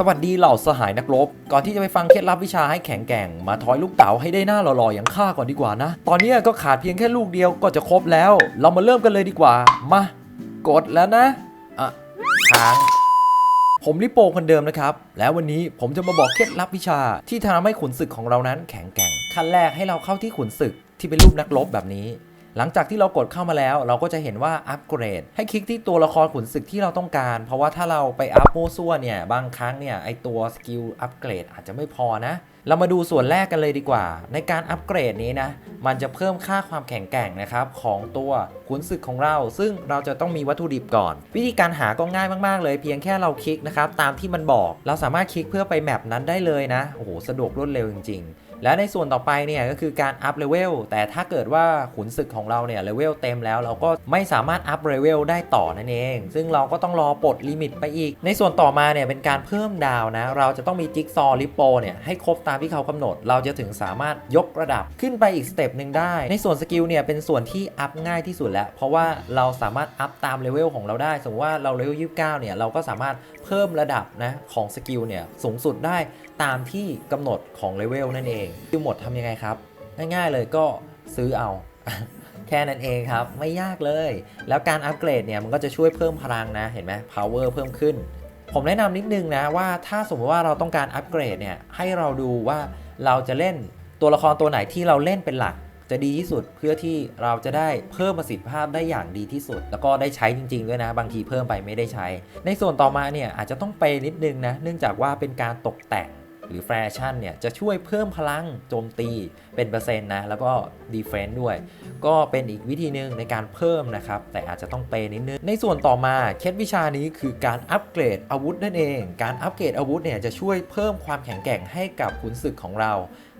สวัสดีเหล่าสหายนักรบ ก่อนที่จะไปฟังเคล็ดลับวิชาให้แข็งแกร่ง มาทอยลูกเต๋าให้ได้หน้าหล่อๆอย่างข้าก่อนดีกว่านะ ตอนนี้ก็ขาดเพียงแค่ลูกเดียวก็จะครบแล้ว เรามาเริ่มกันเลยดีกว่า มา กดแล้วนะ อะค้างผมลิโปคนเดิมนะครับ แล้ววันนี้ผมจะมาบอกเคล็ดลับวิชา ที่ทำให้ขุนศึกของเรานั้นแข็งแกร่ง ขั้นแรกให้เราเข้าที่ขุนศึกที่เป็นรูปนักรบแบบนี้ หลังจากที่เรากดเข้ามาแล้ว เราก็จะเห็นว่าอัปเกรด ให้คลิกที่ตัวละครขุนศึกที่เราต้องการ เพราะว่าถ้าเราไปอัพโมวซั่วเนี่ย บางครั้งเนี่ย ไอตัวสกิลอัปเกรดอาจจะไม่พอนะ เรามาดูส่วนแรกกันเลยดีกว่า ในการอัปเกรดนี้นะ มันจะเพิ่มค่าความแข็งแกร่งนะครับ ของตัวขุนศึกของเรา ซึ่งเราจะต้องมีวัตถุดิบก่อน วิธีการหาก็ง่ายมากๆ เลย เพียงแค่เราคลิกนะครับตามที่มันบอก เราสามารถคลิกเพื่อไปแมปนั้นได้เลยนะโอ้โหสะดวกรวดเร็วจริงๆ และในส่วนต่อไปเนี่ยก็คือการอัพเลเวลแต่ถ้าเกิดว่าขุนศึกของเราเนี่ยเลเวลเต็มแล้ว เราก็ไม่สามารถอัพเลเวลได้ต่อนั่นเอง ซึ่งเราก็ต้องรอปลดลิมิตไปอีก ในส่วนต่อมาเนี่ยเป็นการเพิ่มดาวนะ เราจะต้องมีจิ๊กซอว์ลิปโปเนี่ยให้ครบตามที่เขากำหนด เราจะถึงสามารถยกระดับขึ้นไปอีกสเต็ปหนึ่งได้ ในส่วนสกิลเนี่ยเป็นส่วนที่อัพง่ายที่สุดแล้ว เพราะว่าเราสามารถอัพตามเลเวลของเราได้ สมมติว่าเราเลเวล29เนี่ยเราก็สามารถเพิ่มระดับนะของสกิลเนี่ยสูงสุดได้ตามที่กำหนดของเลเวลนั่นเองคือหมดทำยังไงครับ ง่ายๆเลยก็ซื้อเอาแค่นั้นเองครับ ไม่ยากเลย แล้วการอัปเกรดเนี่ยมันก็จะช่วยเพิ่มพลังนะเห็นไหม power เพิ่มขึ้น ผมแนะนำนิดนึงนะว่าถ้าสมมติว่าเราต้องการอัปเกรดเนี่ยให้เราดูว่าเราจะเล่นตัวละครตัวไหนที่เราเล่นเป็นหลัก จะดีที่สุดเพื่อที่เราจะได้เพิ่มประสิทธิภาพได้อย่างดีที่สุด แล้วก็ได้ใช้จริง ๆ ด้วยนะ บางทีเพิ่มไปไม่ได้ใช้ ในส่วนต่อมาเนี่ยอาจจะต้องไปนิดนึงนะเนื่องจากว่าเป็นการตกแต่ง หรือแฟชั่นเนี่ยจะช่วยเพิ่มพลังโจมตีเป็นเปอร์เซ็นต์นะ แล้วก็ดีเฟนต์ด้วย ก็เป็นอีกวิธีหนึ่งในการเพิ่มนะครับ แต่อาจจะต้องเปนิดนึง ในส่วนต่อมาเคล็ดวิชานี้คือการอัปเกรดอาวุธนั่นเอง การอัปเกรดอาวุธเนี่ยจะช่วยเพิ่มความแข็งแกร่งให้กับขุนศึกของเรา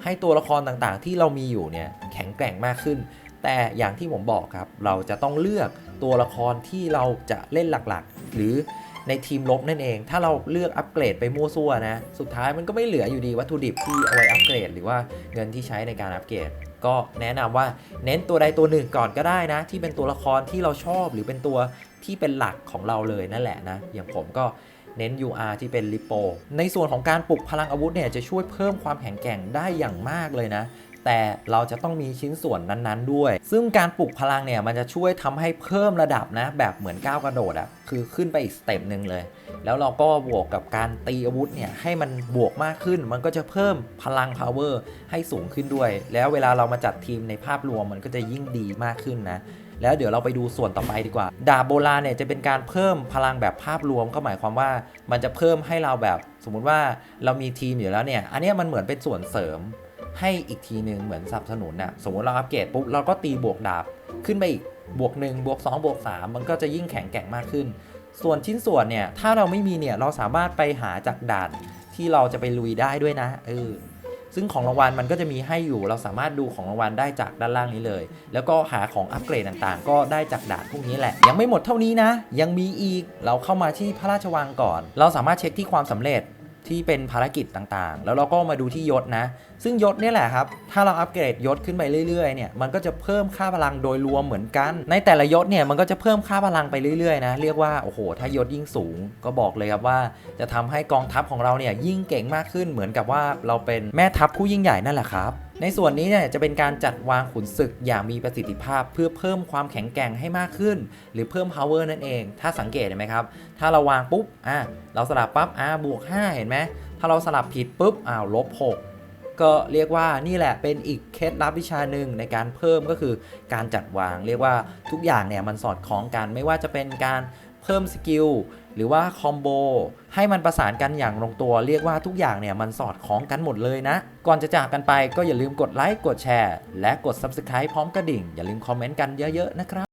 ให้ตัวละครต่างๆ ที่เรามีอยู่เนี่ยแข็งแกร่งมากขึ้นแต่อย่างที่ผมบอกครับ เราจะต้องเลือกตัวละครที่เราจะเล่นหลักๆ หรือ ในทีมลบนั่นเอง ถ้าเราเลือกอัปเกรดไปมั่วซั่วนะ สุดท้ายมันก็ไม่เหลืออยู่ดีวัตถุดิบที่เอาไว้อัปเกรด หรือว่าเงินที่ใช้ในการอัปเกรด ก็แนะนำว่าเน้นตัวใดตัวหนึ่งก่อนก็ได้นะ ที่เป็นตัวละครที่เราชอบหรือเป็นตัวที่เป็นหลักของเราเลยนั่นแหละนะ อย่างผมก็เน้น UR ที่เป็นลิโป ในส่วนของการปลุกพลังอาวุธเนี่ยจะช่วยเพิ่มความแข็งแกร่งได้อย่างมากเลยนะ แต่เราจะต้องมีชิ้นส่วนนั้นๆด้วย ซึ่งการปลุกพลังเนี่ยมันจะช่วยทำให้เพิ่มระดับนะ แบบเหมือนก้าวกระโดดอะคือขึ้นไปอีกสเต็ปหนึ่งเลย แล้วเราก็บวกกับการตีอาวุธเนี่ยให้มันบวกมากขึ้น มันก็จะเพิ่มพลัง power ให้สูงขึ้นด้วย แล้วเวลาเรามาจัดทีมในภาพรวมมันก็จะยิ่งดีมากขึ้นนะแล้วเดี๋ยวเราไปดูส่วนต่อไปดีกว่า ดาบโบราณเนี่ยจะเป็นการเพิ่มพลังแบบภาพรวมก็หมายความว่า มันจะเพิ่มให้เราแบบสมมุติว่าเรามีทีมอยู่แล้วเนี่ย อันนี้มันเหมือนเป็นส่วนเสริม ให้อีกทีหนึ่งเหมือนสนับสนุนน่ะสมมติเราอัปเกรดปุ๊บเราก็ตีบวกดาบขึ้นไปอีกบวก1บวก2บวก3มันก็จะยิ่งแข็งแกร่งมากขึ้น ส่วนชิ้นส่วนเนี่ย ถ้าเราไม่มีเนี่ย เราสามารถไปหาจากด่านที่เราจะไปลุยได้ด้วยนะเออซึ่งของรางวัลมันก็จะมีให้อยู่ เราสามารถดูของรางวัลได้จากด้านล่างนี้เลย แล้วก็หาของอัปเกรดต่างๆ ก็ได้จากด่านพวกนี้แหละ ยังไม่หมดเท่านี้นะ ยังมีอีก เราเข้ามาที่พระราชวังก่อน เราสามารถเช็คที่ความสำเร็จ ที่เป็นภารกิจต่างๆ แล้วเราก็มาดูที่ยศนะ ซึ่งยศเนี่ยแหละครับ ถ้าเราอัปเกรดยศขึ้นไปเรื่อยๆ เนี่ย มันก็จะเพิ่มค่าพลังโดยรวมเหมือนกัน ในแต่ละยศเนี่ย มันก็จะเพิ่มค่าพลังไปเรื่อยๆ นะ เรียกว่า โอ้โห ถ้ายศยิ่งสูง ก็บอกเลยครับว่า จะทำให้กองทัพของเราเนี่ยยิ่งเก่งมากขึ้น เหมือนกับว่าเราเป็นแม่ทัพผู้ยิ่งใหญ่นั่นแหละครับ ในส่วนนี้เนี่ยจะเป็นการจัดวางขุนศึกอย่างมีประสิทธิภาพ เพื่อเพิ่มความแข็งแกร่งให้มากขึ้น หรือเพิ่ม power นั่นเอง ถ้าสังเกตเห็นไหมครับ ถ้าเราวางปุ๊บอะเราสลับปั๊บอะบวก 5 เห็นไหมถ้าเราสลับผิดปุ๊บอ้าวลบ 6ก็เรียกว่านี่แหละเป็นอีกเคล็ดลับวิชาหนึ่งในการเพิ่มก็คือการจัดวาง เรียกว่าทุกอย่างเนี่ยมันสอดคล้องกันไม่ว่าจะเป็นการเพิ่มสกิล หรือว่าคอมโบให้มันประสานกันอย่างลงตัว เรียกว่าทุกอย่างเนี่ยมันสอดคล้องกันหมดเลยนะ ก่อนจะจากกันไปก็อย่าลืมกดไลค์กดแชร์ และกด Subscribe พร้อมกระดิ่ง อย่าลืมคอมเมนต์กันเยอะๆนะครับ